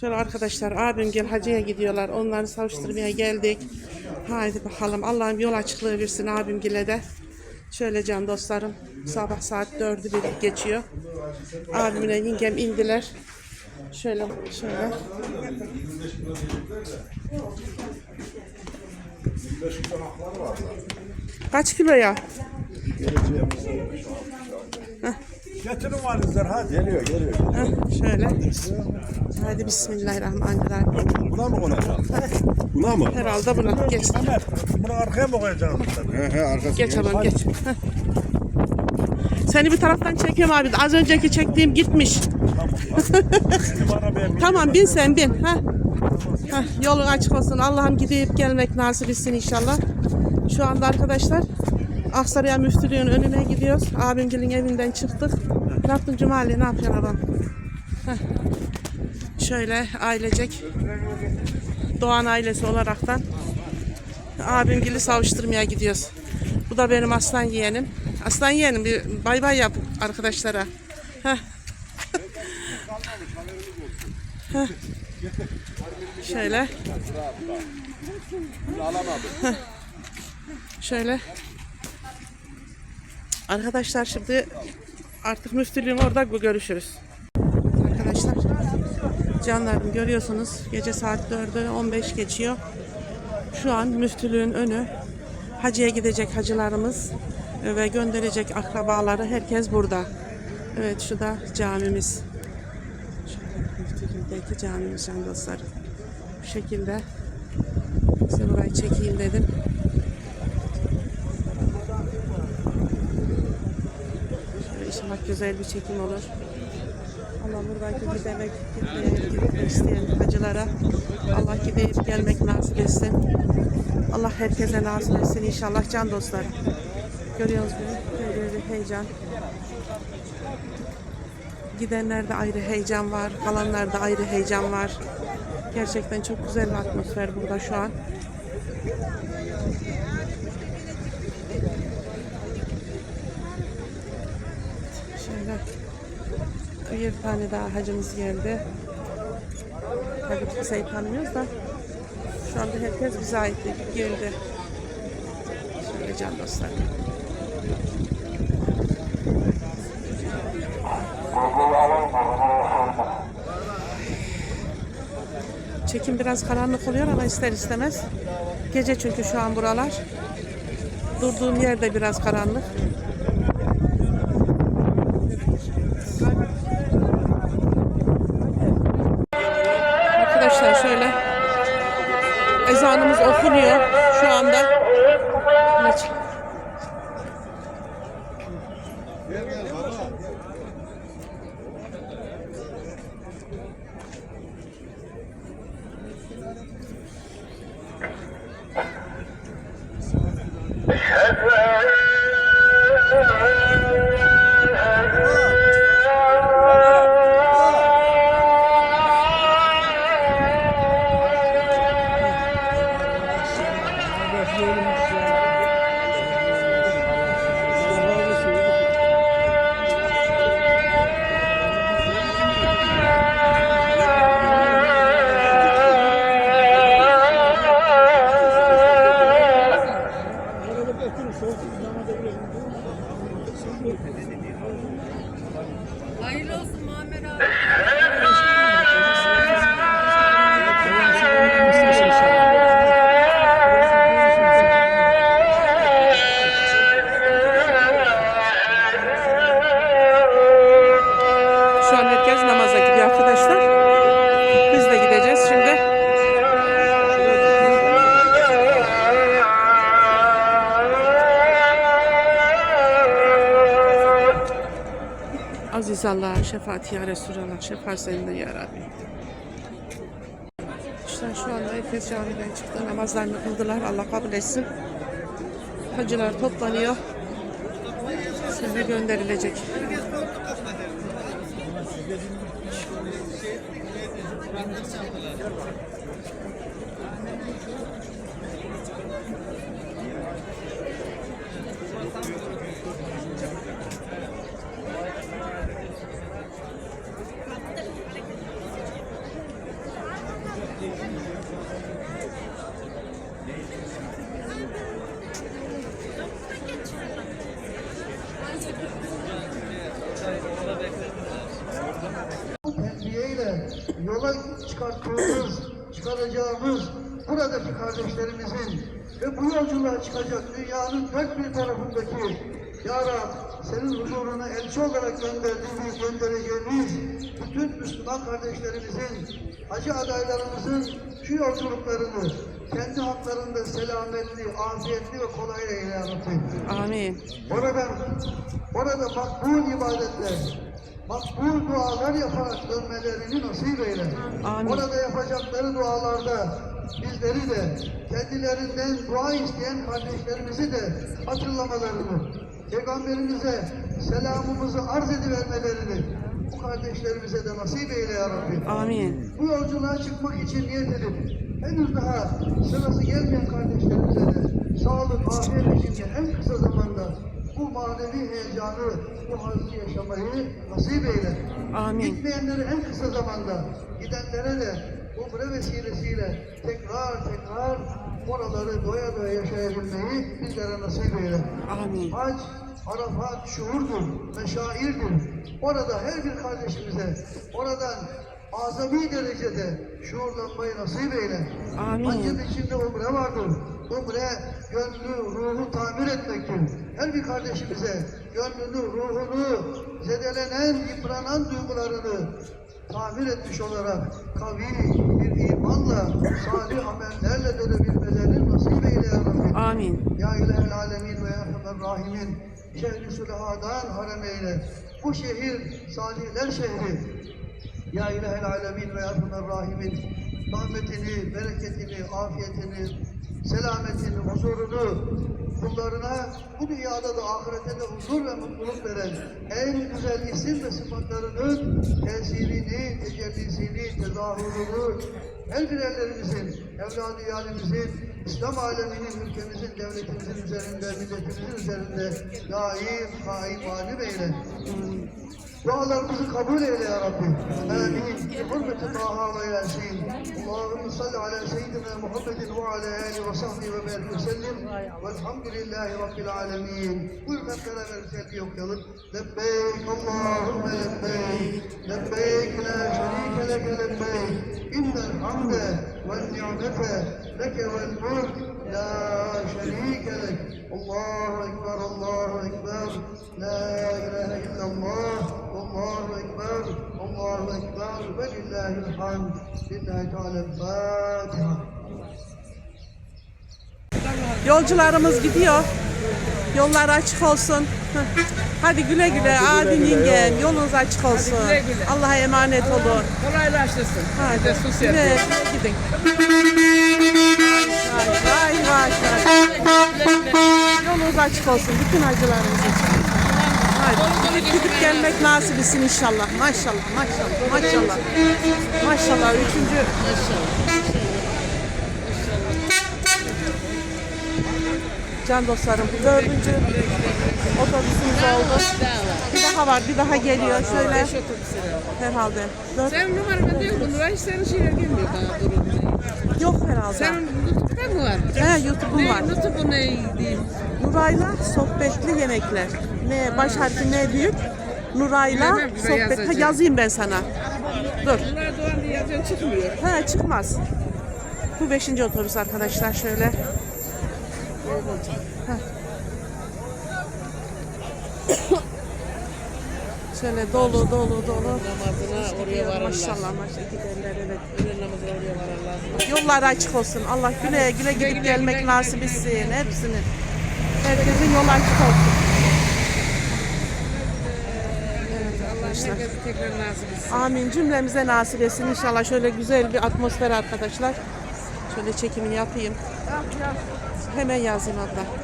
Şöyle arkadaşlar abim gel hacıya gidiyorlar. Onları savuşturmaya geldik. Haydi bakalım. Allah'ım yol açıklığı versin abim gile de. Şöyle can dostlarım. Sabah saat 4'ü bir geçiyor. Abimle yengem indiler. Şöyle şöyle. Kaç kilo ya? Getirin valizler hadi. Geliyor geliyor. Heh, şöyle. Hadi bismillahirrahmanirrahim. Buna mı konacak? Buna mı? Herhalde buna geç. Mehmet bunu arkaya mı koyacaksın? He he arkası. Geç hanım geç. Heh. Seni bir taraftan çekiyorum abi. Az önceki çektiğim gitmiş. Bin. Tamam bin sen bin. Ha. Ha, yolun açık olsun. Allah'ım gidip gelmek nasip etsin inşallah. Şu anda arkadaşlar Aksaray'a müftülüğün önüne gidiyoruz. Abimgilin evinden çıktık. Ne yaptın Cumali? Ne yapıyorsun? Heh. Şöyle ailecek Doğan ailesi olaraktan abimgili savuşturmaya gidiyoruz. Bu da benim aslan yeğenim. Aslan yeğenim bir bay bay yap arkadaşlara. Şöyle. Şöyle. Arkadaşlar şimdi artık müftülüğün orada görüşürüz. Arkadaşlar canlarım görüyorsunuz gece saat 4'ü 15 geçiyor. Şu an müftülüğün önü hacıya gidecek hacılarımız ve gönderecek akrabaları herkes burada. Evet şu da camimiz. Müftülüğündeki camimiz can. Bu şekilde size burayı çekeyim dedim. İnşallah güzel bir çekim olur. Allah buradaki gidemek, gitmek isteyen hacılara Allah gidip gelmek nasip etsin. Allah herkese nasip etsin inşallah can dostlar. Görüyorsunuz bunu. Böyle bir heyecan. Gidenlerde ayrı heyecan var, kalanlarda ayrı heyecan var. Gerçekten çok güzel bir atmosfer burada şu an. Şöyle bir tane daha hacımız geldi. Tabii kimseyi tanımıyoruz da şu anda herkes bize ait geldi. Şöyle can dostlar. Çekim biraz karanlık oluyor ama ister istemez. Gece çünkü şu an buralar. Durduğum yerde biraz karanlık. Arkadaşlar şöyle ezanımız okunuyor şu anda. Evet. Şu an herkes namaza gidiyor arkadaşlar. Biz de gideceğiz şimdi. Allah'a şefaat ya Resulallah. Şefaat seninle ya Rabbi. İşte şu anda Efes Camii'den çıktı. Namazlarını kıldılar. Allah kabul etsin. Hacılar toplanıyor. Size gönderilecek. Thank you. Çıkarttığımız, çıkaracağımız buradaki kardeşlerimizin ve bu yolculuğa çıkacak dünyanın dört bir tarafındaki Ya Rab, senin huzuruna elçi olarak gönderdiğimiz, göndereceğimiz bütün Müslüman kardeşlerimizin, hacı adaylarımızın şu yolculuklarını kendi haklarında selametli, afiyetli ve kolay eyle ya Rabbi. Amin. Orada, orada makbul ibadetler, makbul dualar yaparak dönmelerini nasip eyle. Amin. Orada yapacakları dualarda bizleri de kendilerinden dua isteyen kardeşlerimizi de hatırlamalarını, Peygamberimize selamımızı arz edivermelerini bu kardeşlerimize de nasip eyle ya Rabbi. Amin. Bu yolculuğa çıkmak için niyet edip henüz daha sırası gelmeyen kardeşlerimize de sağlık, afiyet içinde en kısa zamanda bu manevi heyecanı, bu hazzı yaşamayı nasip eyle. Amin. Gitmeyenleri en kısa zamanda, gidenlere de umre vesilesiyle tekrar tekrar oraları doya doya yaşayabilmeyi bizlere nasip eyle. Amin. Hac, Arafat şuurdur, meşairdir. Orada her bir kardeşimize, oradan azami derecede şuurlanmayı nasip eyle. Amin. Haccın içinde umre vardır. Umre, gönlü, ruhu tamir etmektir. Her kardeşimize gönlünü, ruhunu, zedelenen, yıpranan duygularını tamir etmiş olarak kavi bir imanla, salih amellerle dönebilmelerini nasip eyle ya Rabbi. Amin. Ya ilahel alemin ve ya rahimin şehri sülahadan haremeyle bu şehir salihler şehri Ya ilahel alemin ve ya rahimin rahmetini, bereketini, afiyetini, selametini, huzurunu kullarına bu dünyada da ahirete de huzur ve mutluluk veren en güzel isim ve sıfatlarının tesirini, tecellisini, tezahürünü her birerlerimizin, evladı yalimizin, İslam aleminin, ülkemizin, devletimizin üzerinde, milletimizin üzerinde daim, kaim, alim eyle. Dualarımızı kabul eyle ya Rabbi. Amin. Bi hurmeti Taha ve Yasin. اللهم صل على سيدنا محمد وعلى آله وصحبه وبارك وسلم. والحمد لله رب العالمين. كل من كلام الفاتح يقتضي لبيك اللهم لبيك. لبيك لا شريك لك لبيك. إن الحمد والنعمة لك والملك. لا Lillahi Teala Fatiha. Yolcularımız gidiyor. Yollar açık olsun. Hadi güle güle abim yengem yolunuz açık olsun. güle güle. Allah'a emanet olun. Kolaylaştırsın. Hadi Hadi sus güle güle gidin. Vay vay vay. Yolunuz açık olsun bütün acılarınız için. Hadi gidip, gelmek nasip etsin inşallah. Maşallah maşallah maşallah. Maşallah üçüncü. Can dostlarım dördüncü otobüsümüz oldu. Bir daha var bir daha geliyor şöyle herhalde. Dört, Sen numaranı diyor bu Nuray senin şeyler gelmiyor bana durum. Yok herhalde. Senin YouTube'da mı var? He YouTube'um var. Ne, YouTube'u neydi? Nuray'la sohbetli yemekler. Ne baş harfi ne büyük? Nuray'la Bilemem, sohbet. Ha, yazacağım. yazayım ben sana. Dur. Bunlar Doğan diye yazıyor çıkmıyor. Ha çıkmaz. Bu beşinci otobüs arkadaşlar şöyle. Heh. Şöyle dolu dolu dolu. Namazına oraya varırlar. Maşallah maşallah giderler evet. Öğlen namazına oraya varırlar. Yolları açık olsun. Allah güle güle gidip güle, gelmek güle, nasip etsin hepsinin. Herkesin yolu açık olsun. Allah arkadaşlar. herkese tekrar nasip etsin. Amin cümlemize nasip etsin inşallah. Şöyle güzel bir atmosfer arkadaşlar. Şöyle çekimini yapayım. Hemen yazayım abla.